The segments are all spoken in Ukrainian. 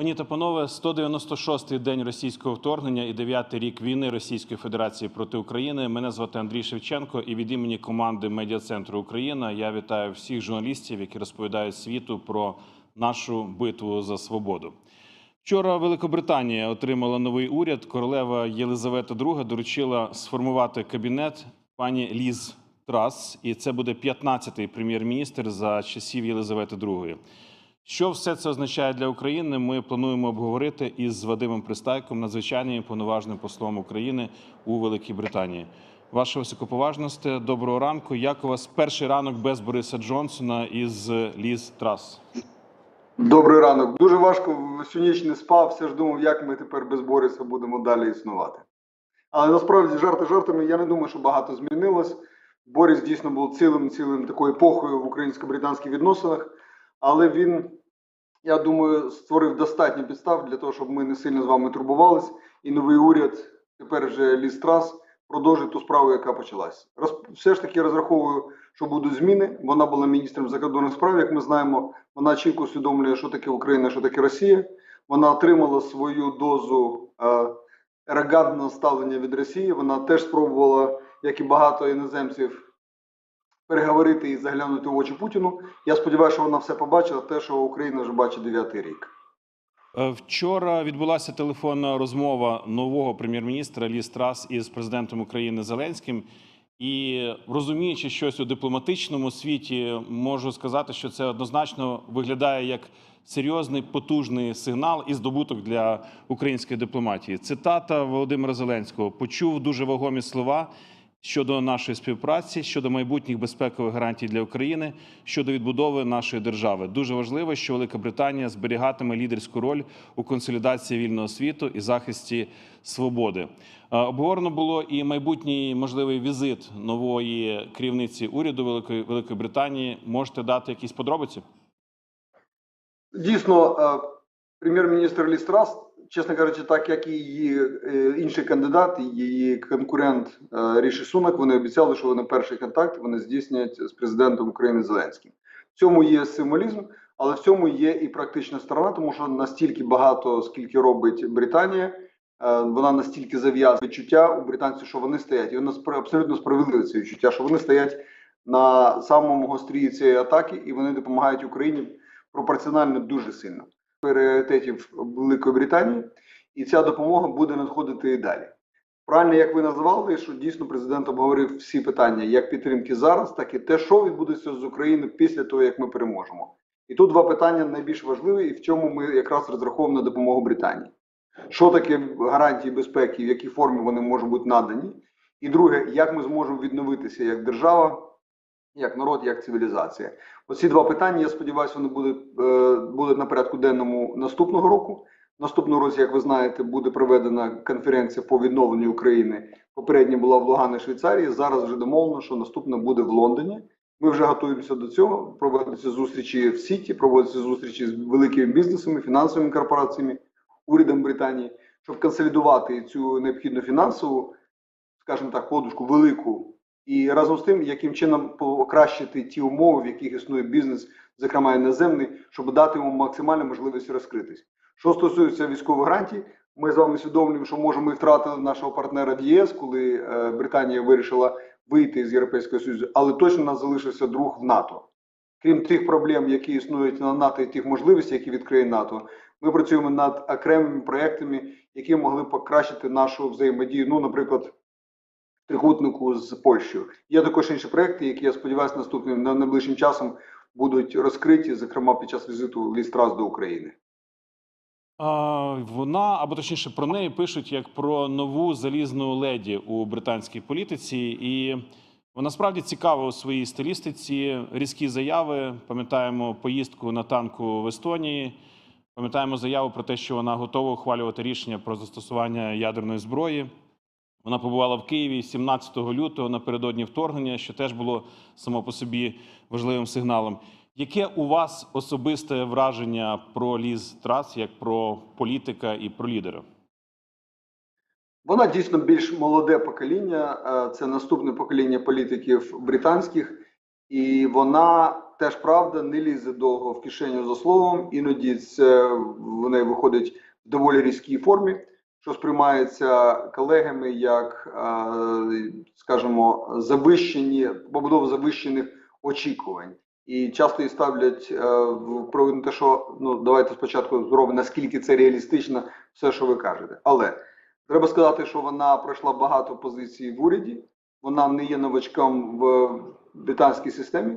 Пані та панове, 196-й день російського вторгнення і 9-й рік війни Російської Федерації проти України. Мене звати Андрій Шевченко, і від імені команди медіа центру Україна я вітаю всіх журналістів, які розповідають світу про нашу битву за свободу. Вчора Великобританія отримала новий уряд. Королева Єлизавета II доручила сформувати кабінет пані Ліз Трас, і це буде 15-й прем'єр-міністр за часів Єлизавети II. Що все це означає для України? Ми плануємо обговорити із Вадимом Пристайком, надзвичайним і повноважним послом України у Великій Британії. Ваша високоповажність, доброго ранку. Як у вас перший ранок без Бориса Джонсона із Ліз Трас? Добрий ранок. Дуже важко всю ніч не спав. Все ж думав, як ми тепер без Бориса будемо далі існувати. Але насправді жарти жартами, я не думаю, що багато змінилось. Борис дійсно був цілим цілим такою епохою в українсько-британських відносинах, але він, я думаю, створив достатньо підстав для того, щоб ми не сильно з вами турбувались. І новий уряд, тепер вже Ліз Трас, продовжить ту справу, яка почалась. Роз... Все ж таки розраховую, що будуть зміни. Вона була міністром закордонних справ, як ми знаємо. Вона чітко усвідомлює, що таке Україна, що таке Росія. Вона отримала свою дозу е, ерогадного ставлення від Росії. Вона теж спробувала, як і багато іноземців, переговорити і заглянути в очі Путіну. Я сподіваюся, що вона все побачила, те, що Україна вже бачить дев'ятий рік. Е, Вчора відбулася телефонна розмова нового прем'єр-міністра Ліз Трас із президентом України Зеленським. І розуміючи щось у дипломатичному світі, можу сказати, що це однозначно виглядає як серйозний потужний сигнал і здобуток для української дипломатії. Цитата Володимира Зеленського почув дуже вагомі слова щодо нашої співпраці, щодо майбутніх безпекових гарантій для України, щодо відбудови нашої держави. Дуже важливо, що Велика Британія зберігатиме лідерську роль у консолідації вільного світу і захисті свободи. Е, Обговорено було і майбутній можливий візит нової керівниці уряду Великої Великої Британії. Можете дати якісь подробиці? Дійсно, е, прем'єр-міністр Ліз Трас, чесно кажучи, так як і її е, інший кандидат, її конкурент е, Ріші Сунак, вони обіцяли, що вони перший контакт вони здійснять з президентом України Зеленським. В цьому є символізм, але в цьому є і практична сторона, тому що настільки багато, скільки робить Британія, е, вона настільки зав'язує відчуття у британців, що вони стоять, і воно спра- абсолютно справедливе це відчуття, що вони стоять на самому гострі цієї атаки, і вони допомагають Україні пропорціонально дуже сильно пріоритетів Великої Британії, і ця допомога буде надходити і далі. Правильно, як ви назвали, що дійсно президент обговорив всі питання як підтримки зараз, так і те, що відбудеться з Україною після того, як ми переможемо. І тут два питання найбільш важливі, і в чому ми якраз розраховуємо на допомогу Британії. Що таке гарантії безпеки, в якій формі вони можуть бути надані? І друге, як ми зможемо відновитися як держава, як народ, як цивілізація. Оці два питання, я сподіваюся, вони будуть, е, будуть на порядку денному наступного року. Наступного році, як ви знаєте, буде проведена конференція по відновленню України. Попередня була в Лугані, Швейцарії. Зараз вже домовлено, що наступна буде в Лондоні. Ми вже готуємося до цього. Проводяться зустрічі в Сіті, проводяться зустрічі з великими бізнесами, фінансовими корпораціями, урядом Британії, щоб консолідувати цю необхідну фінансову, скажімо так, подушку велику. І разом з тим, яким чином покращити ті умови, в яких існує бізнес, зокрема іноземний, щоб дати йому максимальну можливість розкритись. Що стосується військових гарантій, ми з вами усвідомлюємо, що може ми втратили нашого партнера в ЄС, коли е, Британія вирішила вийти з Європейського Союзу, але точно нас залишився друг в НАТО. Крім тих проблем, які існують на НАТО, і тих можливостей, які відкриє НАТО, ми працюємо над окремими проектами, які могли покращити нашу взаємодію. Ну, наприклад, трикутнику з Польщею. Є також інші проекти, які я сподіваюся, наступним на найближчим часом будуть розкриті, зокрема під час візиту Лістрас до України. Вона або точніше про неї пишуть як про нову залізну леді у британській політиці, і вона справді цікава у своїй стилістиці. Різкі заяви. Пам'ятаємо поїздку на танку в Естонії. Пам'ятаємо заяву про те, що вона готова ухвалювати рішення про застосування ядерної зброї. Вона побувала в Києві 17 лютого напередодні вторгнення, що теж було само по собі важливим сигналом. Яке у вас особисте враження про Ліз Трас як про політика і про лідера? Вона дійсно більш молоде покоління, е, це наступне покоління політиків британських, і вона теж правда, не лізе довго в кишеню за словом. Іноді це в неї виходить в доволі різкій формі, що сприймається колегами як, е, скажімо, завищені, побудова завищених очікувань. І часто її ставлять е, в провід те, що ну давайте спочатку зробимо наскільки це реалістично, все, що ви кажете. Але треба сказати, що вона пройшла багато позицій в уряді. Вона не є новачком в британській системі.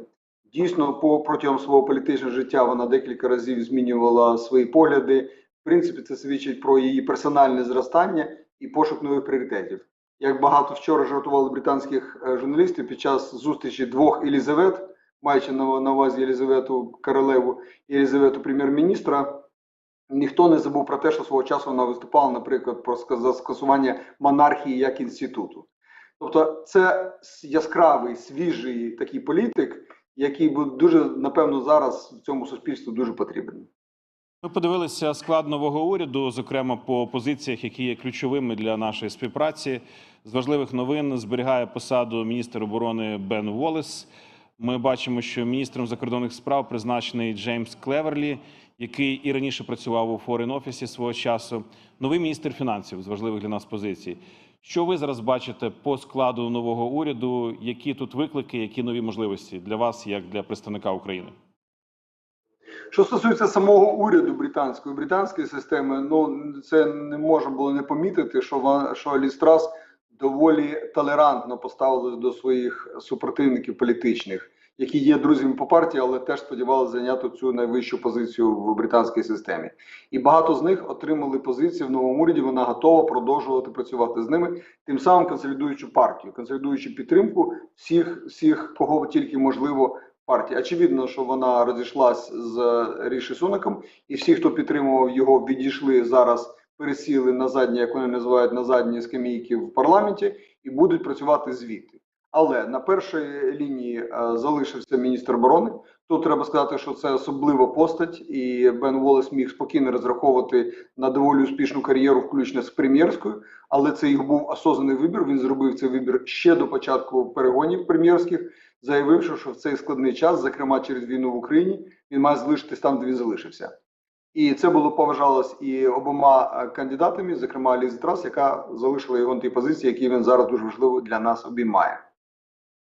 Дійсно, по протягом свого політичного життя вона декілька разів змінювала свої погляди. Принципі, це свідчить про її персональне зростання і пошук нових пріоритетів. Як багато вчора жартували британських е, журналістів під час зустрічі двох Елізавет, маючи на, увазі Єлізавету Королеву і Єлізавету прем'єр-міністра, ніхто не забув про те, що свого часу вона виступала, наприклад, про скасування монархії як інституту. Тобто, це яскравий, свіжий такий політик, який буде дуже напевно зараз в цьому суспільству дуже потрібен. Ми подивилися склад нового уряду, зокрема по позиціях, які є ключовими для нашої співпраці. З важливих новин зберігає посаду міністр оборони Бен Волес. Ми бачимо, що міністром закордонних справ призначений Джеймс Клеверлі, який і раніше працював у Форен офісі свого часу. Новий міністр фінансів з важливих для нас позицій. Що ви зараз бачите по складу нового уряду? Які тут виклики, які нові можливості для вас, як для представника України? Що стосується самого уряду британської британської системи, ну це не можна було не помітити, що що Лістрас доволі толерантно поставилась до своїх супротивників політичних, які є друзями по партії, але теж сподівалися зайняти цю найвищу позицію в британській системі. І багато з них отримали позиції в новому уряді. Вона готова продовжувати працювати з ними, тим самим консолідуючи партію, консолідуючи підтримку всіх, всіх кого тільки можливо партії. Очевидно, що вона розійшлась з Ріші Сунаком, і всі, хто підтримував його, відійшли зараз, пересіли на задні, як вони називають, на задні скамійки в парламенті і будуть працювати звідти. Але на першій лінії е, залишився міністр оборони. Тут треба сказати, що це особлива постать, і Бен Волес міг спокійно розраховувати на доволі успішну кар'єру, включно з прем'єрською. Але це його був осознаний вибір. Він зробив цей вибір ще до початку перегонів прем'єрських заявивши, що в цей складний час, зокрема через війну в Україні, він має залишитись там, де він залишився. І це було поважалось і обома е, кандидатами, зокрема Лізі Трас, яка залишила його на тій позиції, які він зараз дуже важливо для нас обіймає.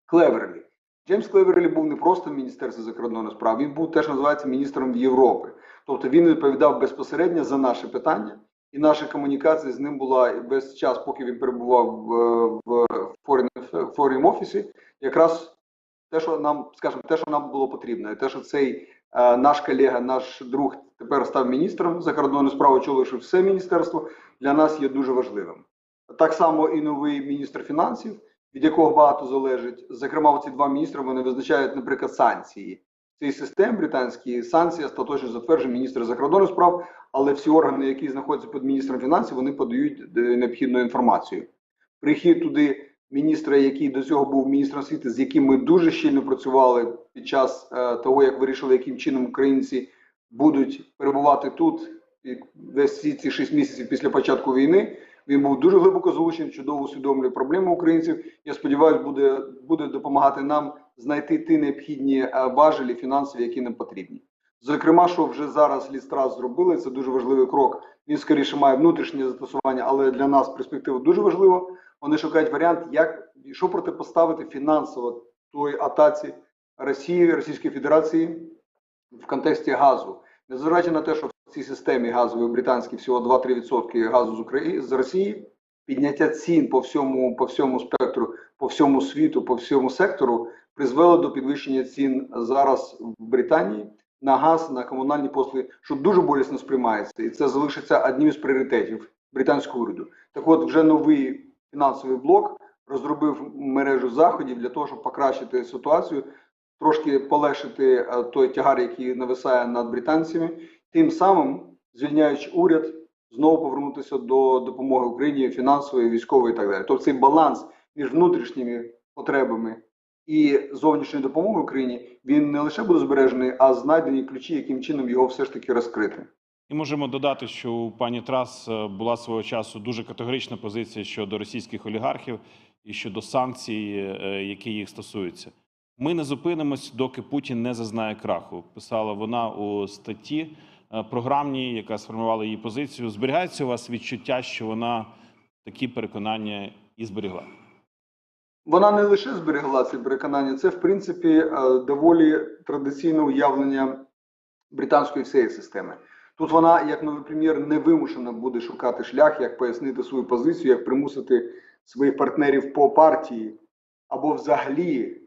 Клеверлі. Джеймс Клеверлі був не просто в Міністерстві закордонних справ, він був теж називається міністром Європи. Тобто він відповідав безпосередньо за наші питання, і наша комунікація з ним була весь час, поки він перебував в, в Foreign- Foreign офісі, якраз те, що нам, скажімо, те, що нам було потрібно, і те, що цей е, наш колега, наш друг тепер став міністром закордонних справ, очоливши все міністерство, для нас є дуже важливим. Так само і новий міністр фінансів, від якого багато залежить. Зокрема, ці два міністри вони визначають, наприклад, санкції. В цій системі британській санкції остаточно затверджує міністр закордонних справ, але всі органи, які знаходяться під міністром фінансів, вони подають е, необхідну інформацію. Прихід туди міністра, який до цього був міністром освіти, з яким ми дуже щільно працювали під час е, того, як вирішили, яким чином українці будуть перебувати тут і весь всі ці шість місяців після початку війни. Він був дуже глибоко залучений, чудово усвідомлює проблеми українців. Я сподіваюся, буде, буде допомагати нам знайти ті необхідні е, важелі фінансові, які нам потрібні. Зокрема, що вже зараз Лістрас зробили, це дуже важливий крок. Він скоріше має внутрішнє застосування, але для нас перспектива дуже важлива. Вони шукають варіант, як що протипоставити фінансово той атаці Росії, Російської Федерації в контексті газу, незважаючи на те, що в цій системі газової британській всього 2-3% газу з України з Росії, підняття цін по всьому, по всьому спектру, по всьому світу, по всьому сектору призвело до підвищення цін зараз в Британії на газ, на комунальні послуги, що дуже болісно сприймається, і це залишиться одним із пріоритетів британського уряду. Так, от вже новий фінансовий блок розробив мережу заходів для того, щоб покращити ситуацію, трошки полегшити е, той тягар, який нависає над британцями, тим самим звільняючи уряд, знову повернутися до допомоги Україні фінансової, військової і так далі. Тобто цей баланс між внутрішніми потребами і зовнішньою допомогою Україні він не лише буде збережений, а знайдені ключі, яким чином його все ж таки розкрити. І можемо додати, що у пані Трас е, була свого часу дуже категорична позиція щодо російських олігархів і щодо санкцій, е, які їх стосуються. Ми не зупинимось, доки Путін не зазнає краху. Писала вона у статті е, програмній, яка сформувала її позицію. Зберігається у вас відчуття, що вона такі переконання і зберігла? Вона не лише зберегла ці переконання, це в принципі доволі традиційне уявлення британської всієї системи. Тут вона, як новий прем'єр, невимушено буде шукати шлях, як пояснити свою позицію, як примусити своїх партнерів по партії або взагалі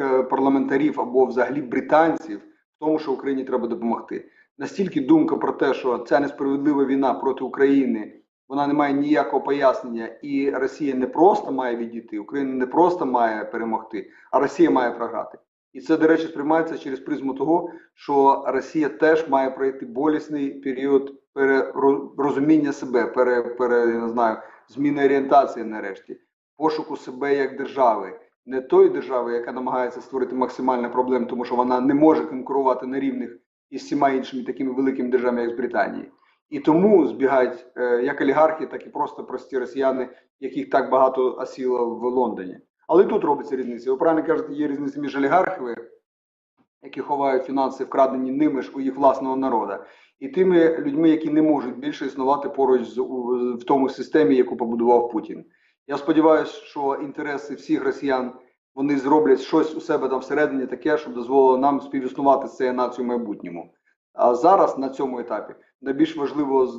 е, парламентарів, або взагалі британців в тому, що Україні треба допомогти. Настільки думка про те, що ця несправедлива війна проти України вона не має ніякого пояснення, і Росія не просто має відійти, Україна не просто має перемогти, а Росія має програти. І це, до речі, сприймається через призму того, що Росія теж має пройти болісний період перерозуміння себе, пере, пере, я не знаю, зміни орієнтації нарешті, пошуку себе як держави, не тої держави, яка намагається створити максимальні проблеми, тому що вона не може конкурувати на рівних із всіма іншими такими великими державами, як з Британії. І тому збігають е, як олігархи, так і просто прості росіяни, яких так багато осіло в Лондоні. Але тут робиться різниця. Ви правильно кажете, є різниця між олігархами, які ховають фінанси, вкрадені ними ж у їх власного народу, і тими людьми, які не можуть більше існувати поруч з в тому системі, яку побудував Путін. Я сподіваюся, що інтереси всіх росіян вони зроблять щось у себе там всередині таке, щоб дозволило нам співіснувати з цією нацією в майбутньому. А зараз на цьому етапі найбільш важливо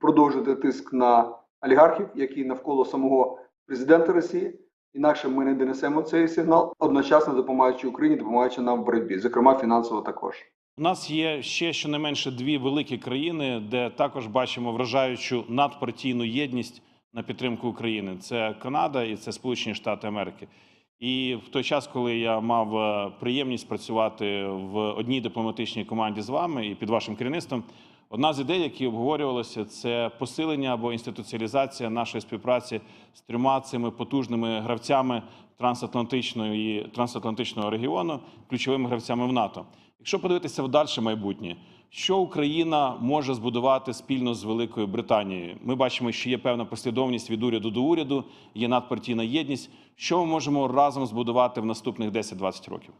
продовжити тиск на олігархів, які навколо самого президента Росії. Інакше ми не донесемо цей сигнал, одночасно допомагаючи Україні, допомагаючи нам в боротьбі, зокрема фінансово також. У нас є ще щонайменше дві великі країни, де також бачимо вражаючу надпартійну єдність на підтримку України. Це Канада і це Сполучені Штати Америки. І в той час, коли я мав е, приємність працювати в одній дипломатичній команді з вами і під вашим керівництвом, одна з ідей, які обговорювалися, це посилення або інституціалізація нашої співпраці з трьома цими потужними гравцями трансатлантичної трансатлантичного регіону, ключовими гравцями в НАТО. Якщо подивитися в дальше майбутнє, що Україна може збудувати спільно з Великою Британією? Ми бачимо, що є певна послідовність від уряду до уряду, є надпартійна єдність. Що ми можемо разом збудувати в наступних 10-20 років?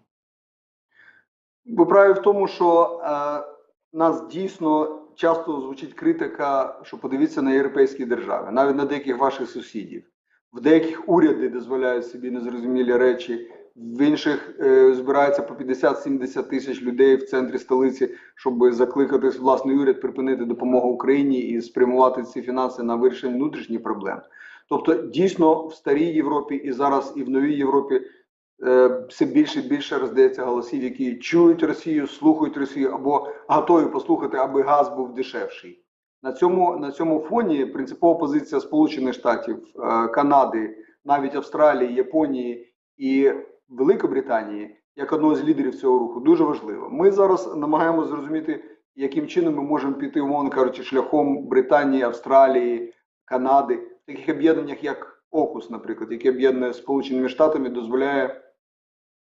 Ви праві в тому, що е, нас дійсно часто звучить критика, що подивіться на європейські держави, навіть на деяких ваших сусідів. В деяких уряди дозволяють собі незрозумілі речі, в інших е, збирається по 50-70 тисяч людей в центрі столиці, щоб закликати власний уряд припинити допомогу Україні і спрямувати ці фінанси на вирішення внутрішніх проблем. Тобто, дійсно, в старій Європі і зараз і в новій Європі все більше і більше роздається голосів, які чують Росію, слухають Росію або готові послухати, аби газ був дешевший. На цьому на цьому фоні принципова позиція Сполучених Штатів, е, Канади, навіть Австралії, Японії і Великобританії як одного з лідерів цього руху дуже важлива. Ми зараз намагаємося зрозуміти, яким чином ми можемо піти, умовно кажучи, шляхом Британії, Австралії, Канади, в таких об'єднаннях, як ОКУС, наприклад, яке об'єднує Сполученими Штатами, дозволяє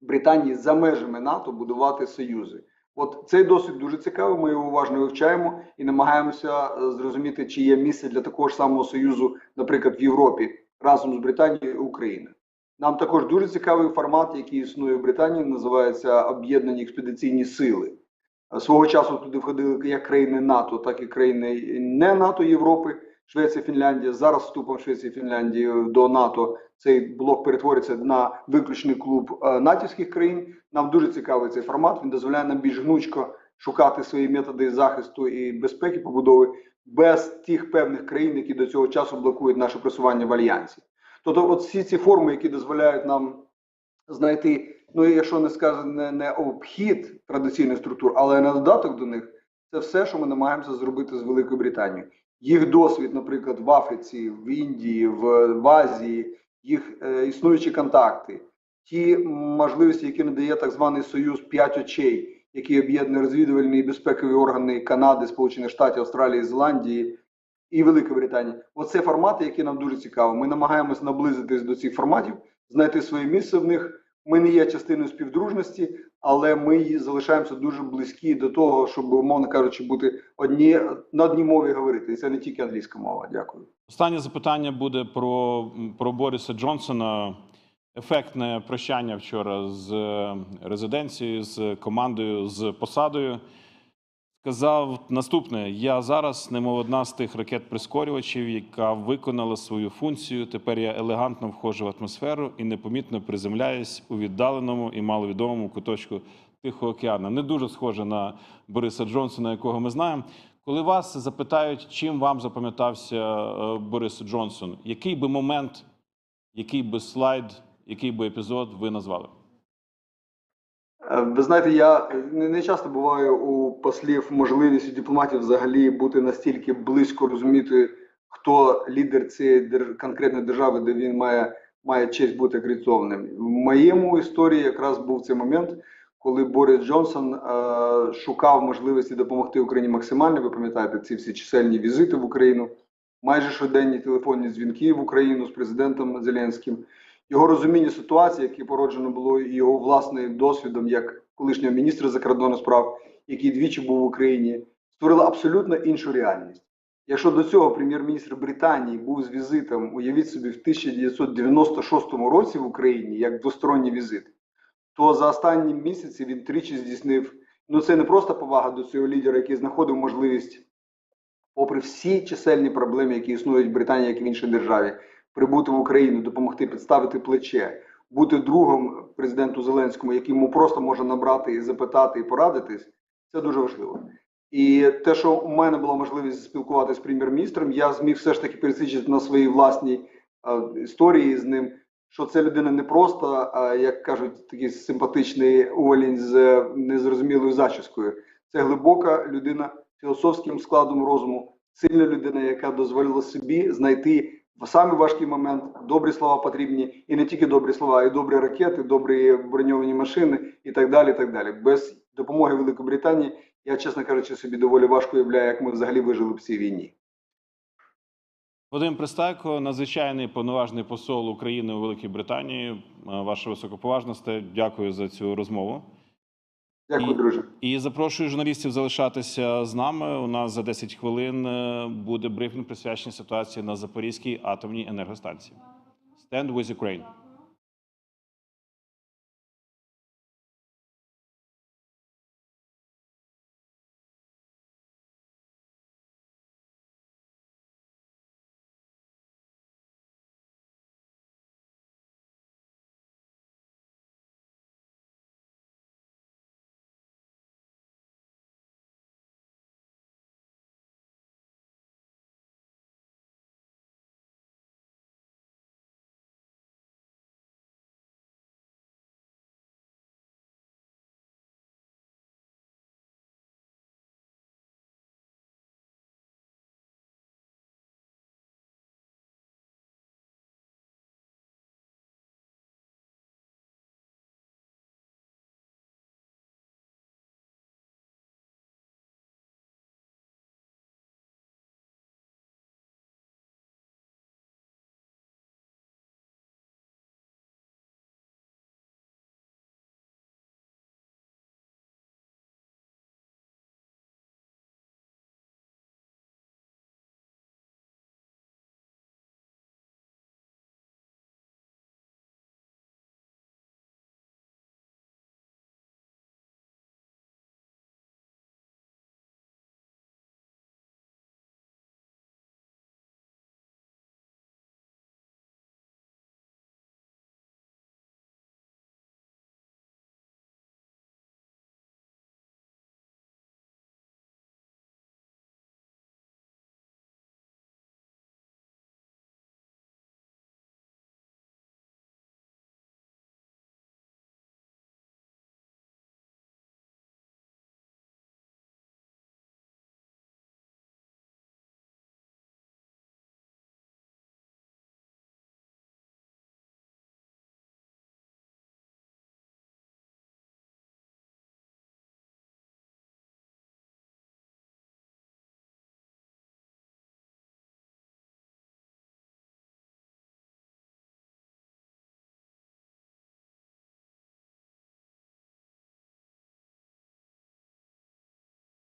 Британії за межами НАТО будувати союзи. От цей досвід дуже цікавий. Ми його уважно вивчаємо і намагаємося е, зрозуміти, чи є місце для такого ж самого союзу, наприклад, в Європі разом з Британією і Україною. Нам також дуже цікавий формат, який існує в Британії, називається Об'єднані експедиційні сили. Е, Свого часу туди входили як країни НАТО, так і країни не НАТО Європи, Швеція, Фінляндія. Зараз вступом Швеції Фінляндії до НАТО цей блок перетвориться на виключний клуб е, натівських країн. Нам дуже цікавий цей формат. Він дозволяє нам більш гнучко шукати свої методи захисту і безпеки побудови без тих певних країн, які до цього часу блокують наше просування в альянсі. Тобто, от всі ці форми, які дозволяють нам знайти, ну якщо не сказати не, не обхід традиційних структур, але на додаток до них, це все, що ми намагаємося зробити з Великою Британією. Їх досвід, наприклад, в Африці, в Індії, в, в Азії, їх е, існуючі контакти, ті можливості, які надає так званий Союз п'ять очей, який об'єднує розвідувальні і безпекові органи Канади, Сполучених Штатів, Австралії, Зеландії і Великої Британії. Оце формати, які нам дуже цікаві. Ми намагаємось наблизитись до цих форматів, знайти своє місце в них. Ми не є частиною співдружності, але ми залишаємося дуже близькі до того, щоб, умовно кажучи, бути одні на одній мові говорити. І це не тільки англійська мова. Дякую. Останнє запитання буде про, про Бориса Джонсона. ефектне прощання вчора з е, резиденцією, з командою, з посадою. Сказав наступне: я зараз, немов одна з тих ракет-прискорювачів, яка виконала свою функцію. Тепер я елегантно входжу в атмосферу і непомітно приземляюсь у віддаленому і маловідомому куточку Тихого океану. Не дуже схоже на Бориса Джонсона, якого ми знаємо. Коли вас запитають, чим вам запам'ятався е, Борис Джонсон, який би момент, який би слайд, який би епізод ви назвали? Е, Ви знаєте, я не, часто буваю у послів можливість у дипломатів взагалі бути настільки близько розуміти, хто лідер цієї дер- конкретної держави, де він має, має честь бути акредитованим. В моєму історії якраз був цей момент, коли Борис Джонсон е, шукав можливості допомогти Україні максимально. Ви пам'ятаєте ці всі чисельні візити в Україну, майже щоденні телефонні дзвінки в Україну з президентом Зеленським. Його розуміння ситуації, яке породжено було і його власним досвідом як колишнього міністра закордонних справ, який двічі був в Україні, створило абсолютно іншу реальність. Якщо до цього прем'єр-міністр Британії був з візитом, уявіть собі, в 1996 році в Україні як двосторонній візит, то за останні місяці він тричі здійснив. Ну це не просто повага до цього лідера, який знаходив можливість, попри всі чисельні проблеми, які існують в Британії, як в іншій державі, прибути в Україну, допомогти підставити плече, бути другом президенту Зеленському, який йому просто може набрати і запитати і порадитись, це дуже важливо. І те, що у мене була можливість спілкуватися з прем'єр-міністром, я зміг все ж таки пересвідчити на своїй власній е, історії з ним, що це людина не просто, е, як кажуть, такий симпатичний уволінь з е, незрозумілою зачіскою. Це глибока людина філософським складом розуму, сильна людина, яка дозволила собі знайти в самий важкий момент добрі слова потрібні, і не тільки добрі слова, а й добрі ракети, добрі броньовані машини і так далі. І так далі. Без допомоги Великої Британії я, чесно кажучи, собі доволі важко уявляю, як ми взагалі вижили в цій війні. Вадим Пристайко, надзвичайний повноважний посол України у Великій Британії. Е, Ваша високоповажності. Дякую за цю розмову. Дякую, І- друже. І запрошую журналістів залишатися з нами. У нас за 10 хвилин е, буде брифінг присвячений ситуації на Запорізькій атомній енергостанції. Stand with Ukraine.